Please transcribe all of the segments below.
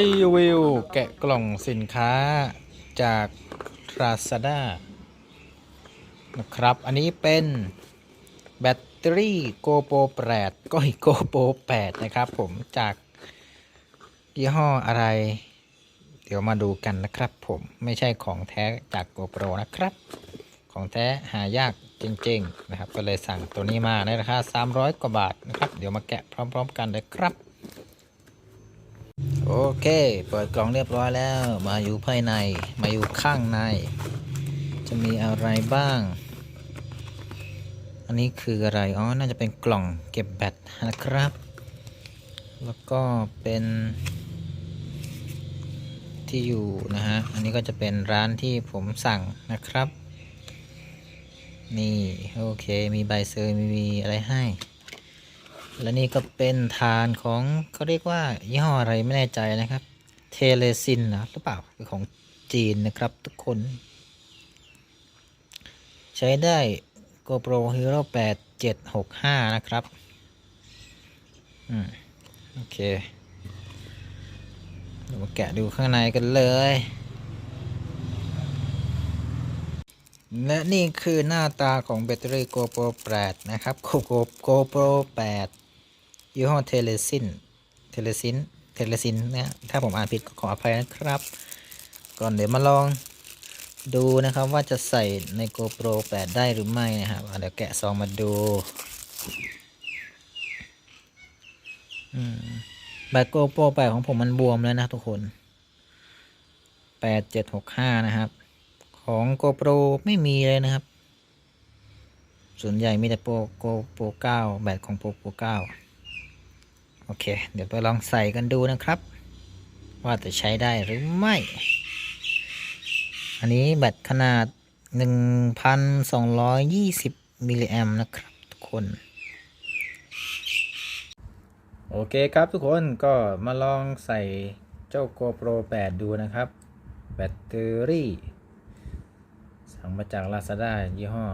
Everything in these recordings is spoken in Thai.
รีวิวแกะกล่องสินค้าจาก Lazada นะครับ อันนี้เป็นแบตเตอรี่ GoPro 8 ก็อีก GoPro 8 นะครับผมจากยี่ห้ออะไร เดี๋ยวมาดูกันนะครับผมไม่ใช่ของแท้จาก GoPro นะครับ ของแท้หายากจริง ๆ นะครับ ก็เลยสั่งตัวนี้มาในราคา 300 กว่าบาทนะครับ เดี๋ยวมาแกะพร้อม ๆ กันเลยครับ โอเค เปิดกล่องเรียบร้อยแล้ว มาอยู่ภายใน มาอยู่ข้างใน จะมีอะไรบ้าง อันนี้คืออะไร อ๋อ น่าจะเป็นกล่องเก็บแบตนะครับ แล้วก็เป็นที่อยู่นะฮะ อันนี้ก็จะเป็นร้านที่ผมสั่งนะครับ นี่ โอเค มีใบเซอร์มีอะไรให้ และนี่ก็เป็นฐานของเขาเรียกว่ายี่ห้ออะไรไม่แน่ใจนะครับ เทเลซินนะหรือเปล่าของจีนนะครับทุกคน ใช้ได้ GoPro Hero 8 765 นะครับ อืม โอเคเรามาแกะดูข้างในกันเลย และนี่คือหน้าตาของแบตเตอรี่ GoPro 8 นะครับ GoPro 8 ยี่ห้อเทเลซินเทเลซินเทเลซินนะถ้าผมอ่านผิดก็ขออภัยนะครับ ก่อนเดี๋ยวมาลองดูนะครับว่าจะใส่ใน GoPro 8 ได้หรือไม่นะครับเดี๋ยวแกะซองมาดูแบต GoPro 8 ของผมมันบวมแล้วนะทุกคน 8765 นะครับ ของ GoPro ไม่มีเลยนะครับ ส่วนใหญ่มีแต่ Pro GoPro 9แบตของ Pro 9 โอเค เดี๋ยวไปลองใส่กันดูนะครับ ว่าจะใช้ได้หรือไม่ อันนี้แบตขนาด 1,220 มิลลิแอมนะครับทุกคน โอเคครับทุกคนก็มาลองใส่เจ้า GoPro 8 ดูนะครับ แบตเตอรี่ สั่งมาจาก Lazada ยี่ห้อ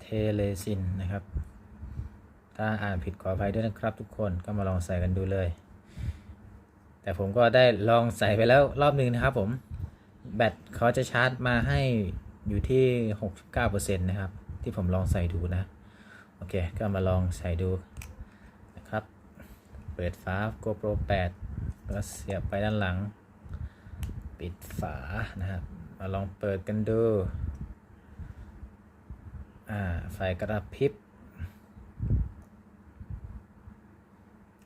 เทเลซินนะครับ ถ้าอ่านผิดขออภัยด้วยนะครับทุกคนก็มาลองใส่กันดูเลย แต่ผมก็ได้ลองใส่ไปแล้วรอบหนึ่งนะครับผมแบตเขาจะชาร์จมาให้อยู่ที่ 69%นะครับ ที่ผมลองใส่ดูนะ โอเค ก็มาลองใส่ดูนะครับ เปิดฝา GoPro 8 แล้วเสียบไปด้านหลัง ปิดฝานะครับ มาลองเปิดกันดู อ่า ไฟกระพริบ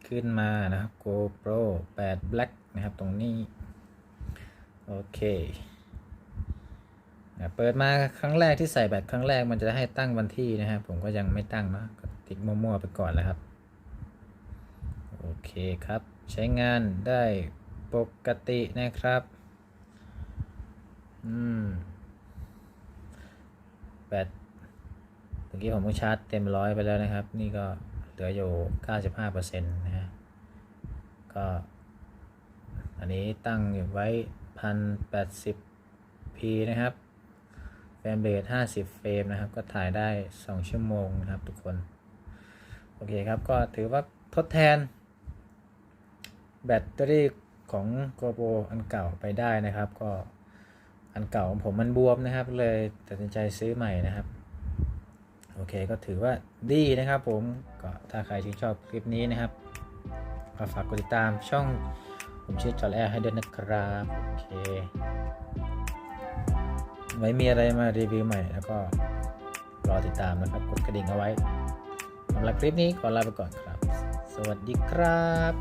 ขึ้นมานะครับ GoPro 8 Black นะครับตรงนี้ โอเคนะเปิดมาครั้งแรกที่ใส่แบตครั้งแรกมันจะให้ตั้งวันที่นะครับ ผมก็ยังไม่ตั้งนะติ๊กมั่วๆไปก่อนแล้วครับ โอเคครับ ใช้งานได้ปกตินะครับ อืมแบตเมื่อกี้ผมก็ชาร์จเต็มร้อยไปแล้วนะครับ นี่ก็เหลืออยู่ 95%นะฮะ ก็ อันนี้ตั้งอยู่ไว้ 1080p นะครับเฟรมเรท50 เฟรมนะครับ ก็ถ่ายได้ 2 ชั่วโมงนะครับทุกคน โอเคครับ ก็ถือว่าทดแทน แบตเตอรี่ของ GoPro อันเก่าไปได้นะครับ ก็อันเก่าของผมมันบวมนะครับ เลยตัดสินใจซื้อใหม่นะครับโอเคก็ถือว่าดีนะครับผมก็ถ้าใครที่นชอบคลิปนี้นะครับ ฝากกดติดตามช่องผมชื่อจอร์แอร์ให้ด้วยนะครับโอเคไว้มีอะไรมารีวิวใหม่แล้วก็รอติดตามนะครับ กดกระดิ่งเอาไว้สำหรับคลิปนี้ขอลาไปก่อนครับ สวัสดีครับ